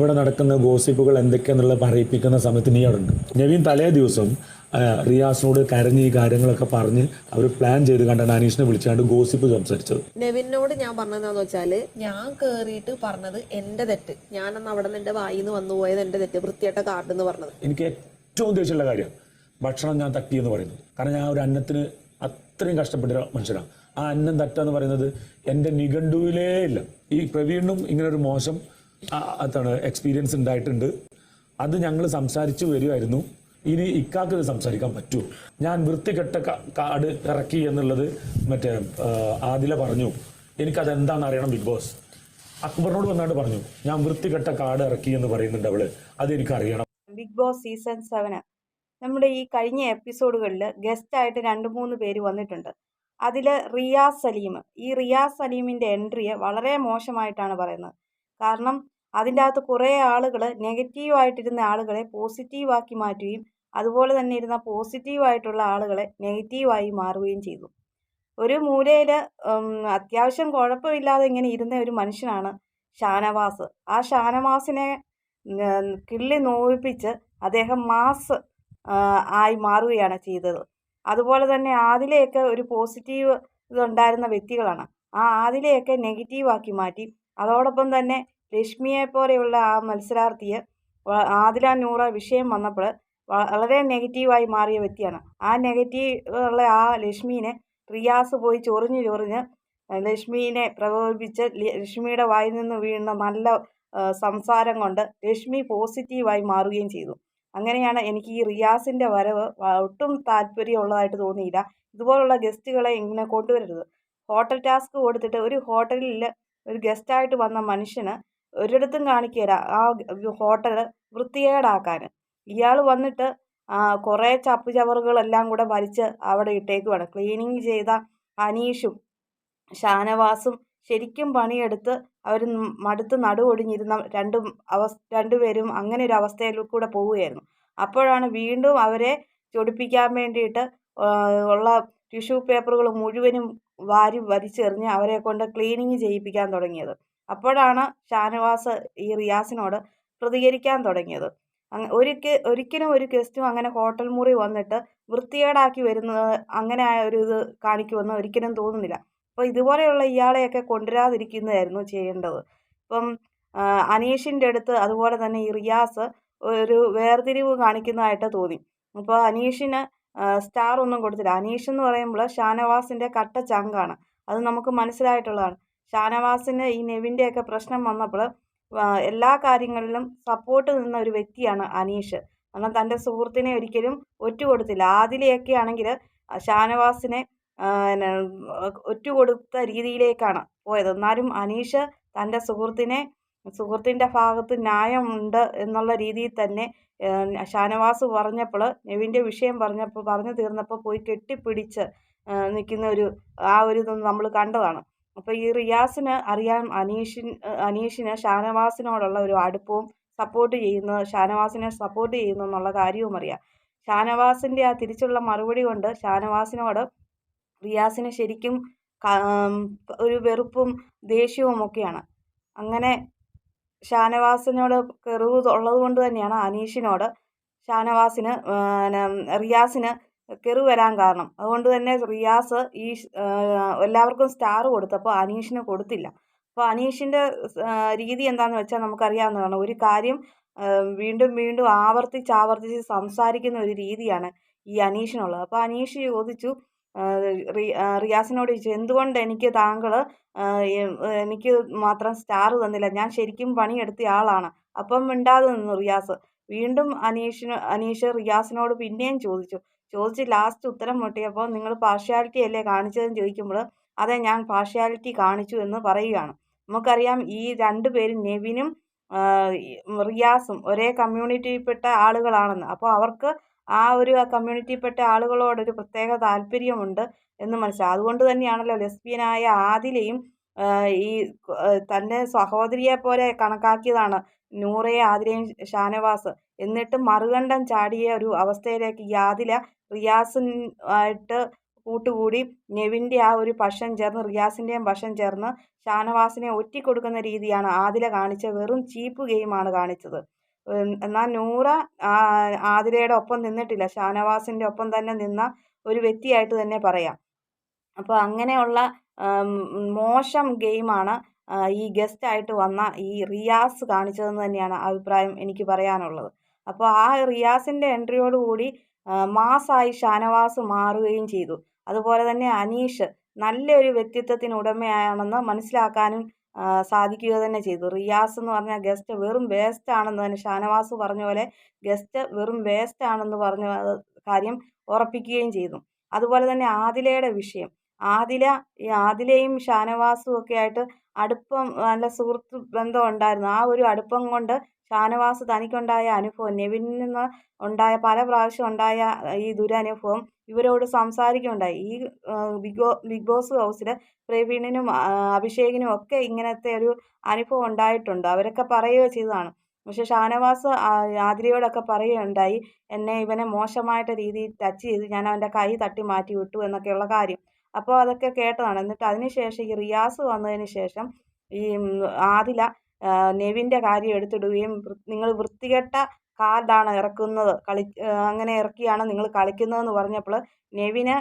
ഇവിടെ നടക്കുന്ന ഗോസിപ്പുകൾ എന്തൊക്കെയാണെന്നുള്ളത് പറയിപ്പിക്കുന്ന സമയത്ത് നീ അവിടെ ഉണ്ട്. നവീൻ തലേ ദിവസം റിയാസിനോട് കരഞ്ഞ് ഈ കാര്യങ്ങളൊക്കെ പറഞ്ഞ് അവർ പ്ലാൻ ചെയ്ത് കണ്ടാണ് അനീഷിനെ വിളിച്ചാണ്ട് ഗോസിപ്പ് സംസാരിച്ചത്. നെവിനോട് ഞാൻ പറഞ്ഞതെന്ന് വെച്ചാൽ ഞാൻ കേറിയിട്ട് പറഞ്ഞത് എന്റെ തെറ്റ്. ഞാൻ അന്ന് അവിടെ നിന്ന് എന്റെ വായിന്ന് വന്നു പോയത് എന്റെ തെറ്റ് വൃത്തിയായിട്ട കാർഡ് എന്ന് പറഞ്ഞത്. എനിക്ക് ഏറ്റവും ദേഷ്യമുള്ള കാര്യം ഭക്ഷണം ഞാൻ തട്ടി എന്ന് പറയുന്നത്. കാരണം ഞാൻ ഒരു അന്നത്തിന് അത്രയും കഷ്ടപ്പെട്ട മനുഷ്യനാണ്. ആ അന്നം തട്ടാന്ന് പറയുന്നത് എന്റെ നിഘണ്ടുവിലേ ഇല്ല. ഈ പ്രവീണും ഇങ്ങനെ ഒരു മോശം ആ, അതാണ് എക്സ്പീരിയൻസ് ഉണ്ടായിട്ടുണ്ട്. അത് ഞങ്ങൾ സംസാരിച്ചു വരുമായിരുന്നു ഇനി ഇക്കാക്ക് ഇത് സംസാരിക്കാൻ പറ്റുമോ ഞാൻ വൃത്തികെട്ട കാട് ഇറക്കി എന്നുള്ളത് മറ്റേ ആദില പറഞ്ഞു. എനിക്കത് എന്താണെന്ന് അറിയണം ബിഗ് ബോസ്. അക്ബറിനോട് വന്നാണ്ട് പറഞ്ഞു ഞാൻ വൃത്തികെട്ട കാട് ഇറക്കി എന്ന് പറയുന്നുണ്ട് അവൾ. അത് എനിക്ക് അറിയണം ബിഗ് ബോസ് സീസൺ സെവന്. നമ്മുടെ ഈ കഴിഞ്ഞ എപ്പിസോഡുകളിൽ ഗസ്റ്റായിട്ട് രണ്ട് മൂന്ന് പേര് വന്നിട്ടുണ്ട്. അതിൽ റിയാസ് സലീം. ഈ റിയാസ് സലീമിന്റെ എൻട്രിയെ വളരെ മോശമായിട്ടാണ് പറയുന്നത്. കാരണം അതിന്റെ അകത്ത് കുറേ ആളുകൾ നെഗറ്റീവായിട്ടിരുന്ന ആളുകളെ പോസിറ്റീവാക്കി മാറ്റുകയും അതുപോലെ തന്നെ ഇരുന്ന പോസിറ്റീവായിട്ടുള്ള ആളുകളെ നെഗറ്റീവായി മാറുകയും ചെയ്തു. ഒരു മൂലയിൽ അത്യാവശ്യം കുഴപ്പമില്ലാതെ ഇങ്ങനെ ഇരുന്ന ഒരു മനുഷ്യനാണ് ഷാനവാസ്. ആ ഷാനവാസിനെ കിള്ളി നോവിപ്പിച്ച് അദ്ദേഹം മാസ് ആയി മാറുകയാണ് ചെയ്തത്. അതുപോലെ തന്നെ ആദിലെയൊക്കെ ഒരു പോസിറ്റീവ് ഇതുണ്ടായിരുന്ന വ്യക്തികളാണ്. ആ ആദിലെയൊക്കെ നെഗറ്റീവാക്കി മാറ്റി അതോടൊപ്പം തന്നെ ലക്ഷ്മിയെ പോലെയുള്ള ആ മത്സരാർത്ഥിയെ ആദില നൂറ വിഷയം വന്നപ്പോൾ വളരെ നെഗറ്റീവായി മാറിയ വ്യക്തിയാണ്. ആ നെഗറ്റീവ് ഉള്ള ആ ലക്ഷ്മീനെ റിയാസ് പോയി ചൊറിഞ്ഞ് ചൊറിഞ്ഞ് ലക്ഷ്മീനെ പ്രകോപിപ്പിച്ച് ലക്ഷ്മിയുടെ വായിൽ നിന്ന് വീഴുന്ന നല്ല സംസാരം കൊണ്ട് ലക്ഷ്മി പോസിറ്റീവായി മാറുകയും ചെയ്തു. അങ്ങനെയാണ് എനിക്ക് ഈ റിയാസിന്റെ വരവ് ഒട്ടും താല്പര്യമുള്ളതായിട്ട് തോന്നിയില്ല. ഇതുപോലുള്ള ഗസ്റ്റുകളെ ഇങ്ങനെ കൊണ്ടുവരരുത്. ഹോട്ടൽ ടാസ്ക് കൊടുത്തിട്ട് ഒരു ഹോട്ടലിൽ ഒരു ഗസ്റ്റായിട്ട് വന്ന മനുഷ്യന് ഒരിടത്തും കാണിക്കുകയില്ല ആ ഹോട്ടൽ വൃത്തികേടാക്കാൻ. ഇയാൾ വന്നിട്ട് കുറേ ചപ്പ് ചവറുകളെല്ലാം കൂടെ വലിച്ച് അവിടെ ഇട്ടേക്കുവാണ്. ക്ലീനിങ് ചെയ്ത അനീഷും ഷാനവാസും ശരിക്കും പണിയെടുത്ത് അവർ മടുത്ത് നടുവൊടിഞ്ഞിരുന്ന രണ്ടും അവസ് രണ്ടുപേരും അങ്ങനെ ഒരു അവസ്ഥയിൽ കൂടെ പോവുകയായിരുന്നു. അപ്പോഴാണ് വീണ്ടും അവരെ ചൊടിപ്പിക്കാൻ വേണ്ടിയിട്ട് ഉള്ള ടിഷ്യൂ പേപ്പറുകൾ മുഴുവനും വാരി വലിച്ചെറിഞ്ഞ് അവരെ കൊണ്ട് ക്ലീനിങ് ചെയ്യിപ്പിക്കാൻ തുടങ്ങിയത്. അപ്പോഴാണ് ഷാനവാസ് ഈ റിയാസിനോട് പ്രതികരിക്കാൻ തുടങ്ങിയത്. ഒരിക്കൽ ഒരിക്കലും ഒരു ഗസ്റ്റും അങ്ങനെ ഹോട്ടൽ മുറി വന്നിട്ട് വൃത്തികേടാക്കി വരുന്നത് അങ്ങനെ ആ ഒരു ഇത് കാണിക്കുമെന്ന് ഒരിക്കലും തോന്നുന്നില്ല. അപ്പോൾ ഇതുപോലെയുള്ള ഇയാളെയൊക്കെ കൊണ്ടുവരാതിരിക്കുന്നതായിരുന്നു ചെയ്യേണ്ടത്. ഇപ്പം അനീഷിന്റെ അടുത്ത് അതുപോലെ തന്നെ ഈ റിയാസ് ഒരു വേർതിരിവ് കാണിക്കുന്നതായിട്ട് തോന്നി. അപ്പോൾ അനീഷിന് സ്റ്റാർ ഒന്നും കൊടുത്തില്ല. അനീഷ് എന്ന് പറയുമ്പോൾ ഷാനവാസിന്റെ കട്ട ചങ്കാണ്. അത് നമുക്ക് മനസ്സിലായിട്ടുള്ളതാണ്. ഷാനവാസിന് ഈ നെവിന്റെയൊക്കെ പ്രശ്നം വന്നപ്പോൾ എല്ലാ കാര്യങ്ങളിലും സപ്പോർട്ട് നിന്ന ഒരു വ്യക്തിയാണ് അനീഷ്. കാരണം തന്റെ സുഹൃത്തിനെ ഒരിക്കലും ഒറ്റ കൊടുത്തില്ല ആദിലയൊക്കെ ആണെങ്കിൽ ഷാനവാസിനെ ഒറ്റുകൊടുത്ത ഒറ്റ കൊടുത്ത രീതിയിലേക്കാണ് പോയത്. എന്നാലും അനീഷ് തന്റെ സുഹൃത്തിനെ സുഹൃത്തിന്റെ ഭാഗത്ത് ന്യായമുണ്ട് എന്നുള്ള രീതിയിൽ തന്നെ ഷാനവാസ് പറഞ്ഞപ്പോൾ നെവിന്റെ വിഷയം പറഞ്ഞപ്പോൾ പറഞ്ഞു തീർന്നപ്പോൾ പോയി കെട്ടിപ്പിടിച്ച് നിൽക്കുന്ന ഒരു ആ ഒരു നമ്മൾ കണ്ടതാണ്. അപ്പോൾ ഈ റിയാസിന് അറിയാം അനീഷിൻ അനീഷിന് ഷാനവാസിനോടുള്ള ഒരു അടുപ്പവും സപ്പോർട്ട് ചെയ്യുന്ന ഷാനവാസിനെ സപ്പോർട്ട് ചെയ്യുന്നു എന്നുള്ള കാര്യവും അറിയാം. ഷാനവാസിന്റെ ആ തിരിച്ചുള്ള മറുപടി കൊണ്ട് ഷാനവാസിനോട് റിയാസിന് ശരിക്കും ഒരു വെറുപ്പും ദേഷ്യവും ഒക്കെയാണ്. അങ്ങനെ ഷാനവാസിനോട് കെറിവ് ഉള്ളത് കൊണ്ട് തന്നെയാണ് അനീഷിനോട് ഷാനവാസിന് റിയാസിന് കെറു വരാൻ കാരണം. അതുകൊണ്ട് തന്നെ റിയാസ് ഈ എല്ലാവർക്കും സ്റ്റാർ കൊടുത്തപ്പോൾ അനീഷിന് കൊടുത്തില്ല. അപ്പോൾ അനീഷിന്റെ രീതി എന്താണെന്ന് വെച്ചാൽ നമുക്കറിയാവുന്നതാണ്. ഒരു കാര്യം വീണ്ടും വീണ്ടും ആവർത്തിച്ച് ആവർത്തിച്ച് സംസാരിക്കുന്ന ഒരു രീതിയാണ് ഈ അനീഷിനുള്ളത്. അപ്പോൾ അനീഷ് ചോദിച്ചു റിയാസിനോട് ചോദിച്ചു എന്തുകൊണ്ട് എനിക്ക് താങ്കൾ എനിക്ക് മാത്രം സ്റ്റാർ തന്നില്ല? ഞാൻ ശരിക്കും പണിയെടുത്ത ആളാണ്. അപ്പം മിണ്ടാതെ നിന്നു റിയാസ്. വീണ്ടും അനീഷിന് അനീഷ് റിയാസിനോട് പിന്നെയും ചോദിച്ചു ചോദിച്ച് ലാസ്റ്റ് ഉത്തരം മുട്ടിയപ്പോൾ നിങ്ങൾ പാർഷ്യാലിറ്റി അല്ലേ കാണിച്ചതെന്ന് ചോദിക്കുമ്പോൾ അതെ ഞാൻ പാർഷ്യാലിറ്റി കാണിച്ചു എന്ന് പറയുകയാണ്. നമുക്കറിയാം ഈ രണ്ടു പേരും നെവിനും റിയാസും ഒരേ കമ്മ്യൂണിറ്റിയിൽപ്പെട്ട ആളുകളാണെന്ന്. അപ്പോൾ അവർക്ക് ആ ഒരു കമ്മ്യൂണിറ്റിയിൽപ്പെട്ട ആളുകളോടൊരു പ്രത്യേക താല്പര്യമുണ്ട് എന്ന് മനസ്സിലായി. അതുകൊണ്ട് തന്നെയാണല്ലോ ലെസ്ബിയനായ ആദിലയും ഈ തന്നെ സഹോദരിയെ പോലെ കണക്കാക്കിയതാണ് നൂറയെ ആതിരയും ഷാനവാസ്. എന്നിട്ട് മറുകണ്ഠം ചാടിയ ഒരു അവസ്ഥയിലേക്ക് യാതില റിയാസിൻ ആയിട്ട് കൂട്ടുകൂടി നെവിന്റെ ആ ഒരു പക്ഷം ചേർന്ന് റിയാസിന്റെയും പക്ഷം ചേർന്ന് ഷാനവാസിനെ ഒറ്റിക്കൊടുക്കുന്ന രീതിയാണ് ആതില കാണിച്ച വെറും ചീപ്പ് ഗെയിമാണ് കാണിച്ചത്. എന്നാൽ നൂറ ആതിരയുടെ ഒപ്പം നിന്നിട്ടില്ല. ഷാനവാസിന്റെ ഒപ്പം തന്നെ നിന്ന ഒരു വ്യക്തിയായിട്ട് തന്നെ പറയാം. അപ്പോൾ അങ്ങനെയുള്ള മോശം ഗെയിമാണ് ഈ ഗസ്റ്റായിട്ട് വന്ന ഈ റിയാസ് കാണിച്ചതെന്ന് തന്നെയാണ് അഭിപ്രായം എനിക്ക് പറയാനുള്ളത്. അപ്പോൾ ആ റിയാസിന്റെ എൻട്രിയോടുകൂടി മാസായി ഷാനവാസ് മാറുകയും ചെയ്തു. അതുപോലെ തന്നെ അനീഷ് നല്ലൊരു വ്യക്തിത്വത്തിന് ഉടമയാണെന്ന് മനസ്സിലാക്കാനും സാധിക്കുക തന്നെ ചെയ്തു. റിയാസ് എന്ന് പറഞ്ഞ ഗസ്റ്റ് വെറും വേസ്റ്റ് ആണെന്ന് തന്നെ ഷാനവാസ് പറഞ്ഞ പോലെ ഗസ്റ്റ് വെറും വേസ്റ്റ് ആണെന്ന് പറഞ്ഞ കാര്യം ഉറപ്പിക്കുകയും ചെയ്തു. അതുപോലെ തന്നെ ആദിലയുടെ വിഷയം. ആദില ഈ ആദിലയും ഷാനവാസും ഒക്കെ ആയിട്ട് അടുപ്പം നല്ല സുഹൃത്ത് ബന്ധം ഉണ്ടായിരുന്നു. ആ ഒരു അടുപ്പം കൊണ്ട് ഷാനവാസ് തനിക്കുണ്ടായ അനുഭവം നെവിനിൽ നിന്ന് ഉണ്ടായ പല പ്രാവശ്യം ഉണ്ടായ ഈ ദുരനുഭവം ഇവരോട് സംസാരിക്കുകയുണ്ടായി. ഈ ബിഗ് ബിഗ് ബോസ് ഹൗസിൽ പ്രവീണിനും അഭിഷേകിനും ഒക്കെ ഇങ്ങനത്തെ ഒരു അനുഭവം ഉണ്ടായിട്ടുണ്ട്. അവരൊക്കെ പറയുകയോ ചെയ്തതാണ്. പക്ഷെ ഷാനവാസ് ആതിരയോടൊക്കെ പറയുകയുണ്ടായി എന്നെ ഇവനെ മോശമായിട്ട് രീതിയിൽ ടച്ച് ചെയ്ത് ഞാൻ അവന്റെ കൈ തട്ടി മാറ്റി വിട്ടു എന്നൊക്കെയുള്ള കാര്യം. അപ്പോൾ അതൊക്കെ കേട്ടതാണ്. എന്നിട്ട് അതിന് ശേഷം ഈ റിയാസ് വന്നതിന് ശേഷം ഈ ആദില നെവിന്റെ കാര്യം എടുത്തിടുകയും നിങ്ങൾ വൃത്തികെട്ട കാർഡാണ് ഇറക്കുന്നത്. കളി അങ്ങനെ ഇറക്കിയാണ് നിങ്ങൾ കളിക്കുന്നതെന്ന് പറഞ്ഞപ്പോൾ നെവിന്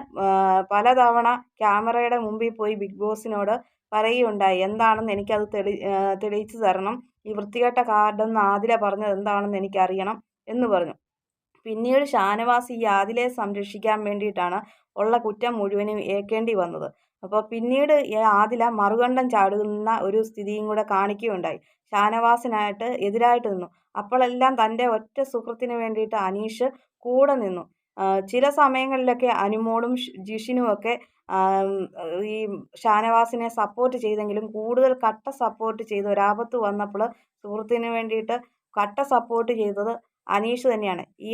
പലതവണ ക്യാമറയുടെ മുമ്പിൽ പോയി ബിഗ് ബോസിനോട് പറയുകയുണ്ടായി. എന്താണെന്ന് എനിക്കത് തെളി തെളിയിച്ചു തരണം. ഈ വൃത്തികെട്ട കാർഡെന്ന് ആദില പറഞ്ഞത് എന്താണെന്ന് എനിക്കറിയണം എന്ന് പറഞ്ഞു. പിന്നീട് ഷാനവാസ് ഈ ആദിലയെ സംരക്ഷിക്കാൻ വേണ്ടിയിട്ടാണ് ഉള്ള കുറ്റം മുഴുവനും ഏൽക്കേണ്ടി വന്നത്. അപ്പോൾ പിന്നീട് ഈ ആദില മറുകണ്ഠം ചാടുന്ന ഒരു സ്ഥിതിയും കൂടെ കാണിക്കുകയുണ്ടായി. ഷാനവാസിനായിട്ട് എതിരായിട്ട് നിന്നു. അപ്പോഴെല്ലാം തന്റെ ഒറ്റ സുഹൃത്തിന് വേണ്ടിയിട്ട് അനീഷ് കൂടെ നിന്നു. ചില സമയങ്ങളിലൊക്കെ അനുമോളും ജിഷിനും ഒക്കെ ഈ ഷാനവാസിനെ സപ്പോർട്ട് ചെയ്തെങ്കിലും കൂടുതൽ കട്ട സപ്പോർട്ട് ചെയ്ത് ഒരാപത്ത് വന്നപ്പോൾ സുഹൃത്തിന് വേണ്ടിയിട്ട് കട്ട സപ്പോർട്ട് ചെയ്തത് അനീഷ് തന്നെയാണ്. ഈ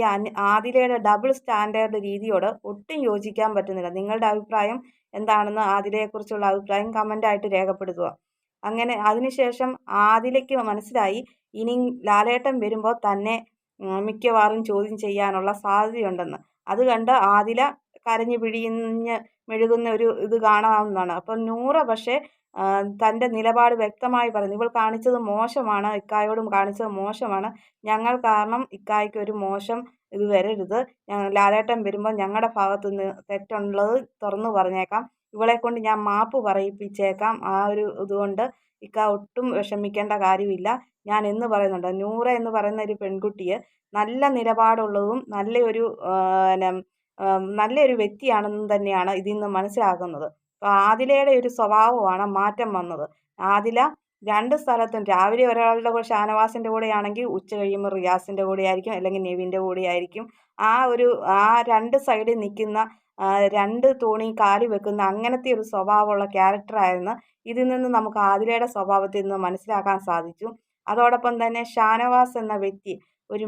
ആദിലയുടെ ഡബിൾ സ്റ്റാൻഡേർഡ് രീതിയോട് ഒട്ടും യോജിക്കാൻ പറ്റുന്നില്ല. നിങ്ങളുടെ അഭിപ്രായം എന്താണെന്ന് ആദിലയെക്കുറിച്ചുള്ള അഭിപ്രായം കമന്റായിട്ട് രേഖപ്പെടുത്തുക. അങ്ങനെ അതിനുശേഷം ആദിലയ്ക്ക് മനസ്സിലായി ഇനി ലാലേട്ടൻ വരുമ്പോൾ തന്നെ മിക്കവാറും ചോദ്യം ചെയ്യാനുള്ള സാധ്യതയുണ്ടെന്ന്. അത് കണ്ട് ആദില കരഞ്ഞു പിഴിഞ്ഞ് മെഴുകുന്ന ഒരു ഇത് കാണാവുന്നതാണ്. അപ്പം നൂറ പക്ഷേ തന്റെ നിലപാട് വ്യക്തമായി പറഞ്ഞു ഇവൾ കാണിച്ചത് മോശമാണ് ഇക്കായോടും കാണിച്ചത് മോശമാണ്. ഞങ്ങൾ കാരണം ഇക്കായ്ക്ക് ഒരു മോശം ഇത് വരരുത്. ലാലേട്ടൻ വരുമ്പോൾ ഞങ്ങളുടെ ഭാഗത്തു നിന്ന് തെറ്റുള്ളത് തുറന്നു പറഞ്ഞേക്കാം. ഇവളെ കൊണ്ട് ഞാൻ മാപ്പ് പറയിപ്പിച്ചേക്കാം. ആ ഒരു ഇതുകൊണ്ട് ഇക്ക ഒട്ടും വിഷമിക്കേണ്ട കാര്യമില്ല. ഞാൻ എന്ന് പറയുന്നുണ്ട്. നൂറ എന്ന് പറയുന്ന ഒരു പെൺകുട്ടിയെ നല്ല നിലപാടുള്ളതും നല്ലൊരു ആ, പിന്നെ, നല്ലൊരു വ്യക്തിയാണെന്ന് തന്നെയാണ് ഇതിൽ നിന്ന് മനസ്സിലാക്കുന്നത് അപ്പോൾ ആദിലയുടെ ഒരു സ്വഭാവമാണ് മാറ്റം വന്നത്. ആദില രണ്ട് സ്ഥലത്തും രാവിലെ ഒരാളുടെ കൂടെ ഷാനവാസിന്റെ കൂടെയാണെങ്കിൽ ഉച്ച കഴിയുമ്പോൾ റിയാസിന്റെ കൂടെ ആയിരിക്കും അല്ലെങ്കിൽ നെവിന്റെ കൂടെ ആയിരിക്കും ആ ഒരു ആ രണ്ട് സൈഡിൽ നിൽക്കുന്ന രണ്ട് തോണി കാലി വെക്കുന്ന അങ്ങനത്തെ ഒരു സ്വഭാവമുള്ള ക്യാരക്ടറായിരുന്നു ഇതിൽ നിന്ന് നമുക്ക് ആതിരയുടെ സ്വഭാവത്തിൽ നിന്ന് മനസ്സിലാക്കാൻ സാധിച്ചു. അതോടൊപ്പം തന്നെ ഷാനവാസ് എന്ന വ്യക്തി ഒരു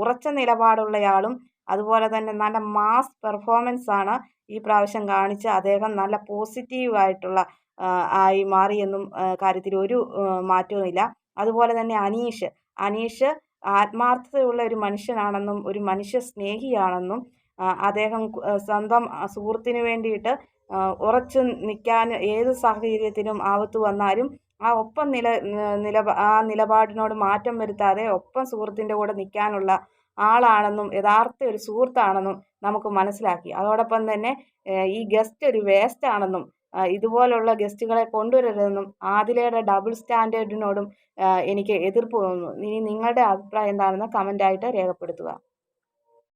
ഉറച്ച നിലപാടുള്ളയാളും അതുപോലെ തന്നെ നല്ല മാസ് പെർഫോമൻസ് ആണ് ഈ പ്രാവശ്യം കാണിച്ച് അദ്ദേഹം നല്ല പോസിറ്റീവായിട്ടുള്ള ആയി മാറി എന്നും കാര്യത്തിൽ ഒരു മാറ്റവും മാറ്റവുമില്ല അതുപോലെ തന്നെ അനീഷ്. അനീഷ് ആത്മാർത്ഥതയുള്ള ഒരു മനുഷ്യനാണെന്നും ഒരു മനുഷ്യ സ്നേഹിയാണെന്നും അദ്ദേഹം സ്വന്തം സുഹൃത്തിന് വേണ്ടിയിട്ട് ഉറച്ചു നിൽക്കാൻ ഏത് സാഹചര്യത്തിലും ആപത്ത് വന്നാലും ആ ഒപ്പം നില നില ആ നിലപാടിനോട് മാറ്റം വരുത്താതെ ഒപ്പം സുഹൃത്തിന്റെ കൂടെ നിൽക്കാനുള്ള ആളാണെന്നും യഥാർത്ഥ ഒരു സുഹൃത്താണെന്നും നമുക്ക് മനസ്സിലാക്കി. അതോടൊപ്പം തന്നെ ഈ ഗസ്റ്റ് ഒരു വേസ്റ്റ് ആണെന്നും ഇതുപോലുള്ള ഗസ്റ്റുകളെ കൊണ്ടുവരരുതെന്നും ആദിലയുടെ ഡബിൾ സ്റ്റാൻഡേർഡിനോടും എനിക്ക് എതിർപ്പ് തോന്നുന്നു. ഇനി നിങ്ങളുടെ അഭിപ്രായം എന്താണെന്ന് കമന്റായിട്ട് രേഖപ്പെടുത്തുക.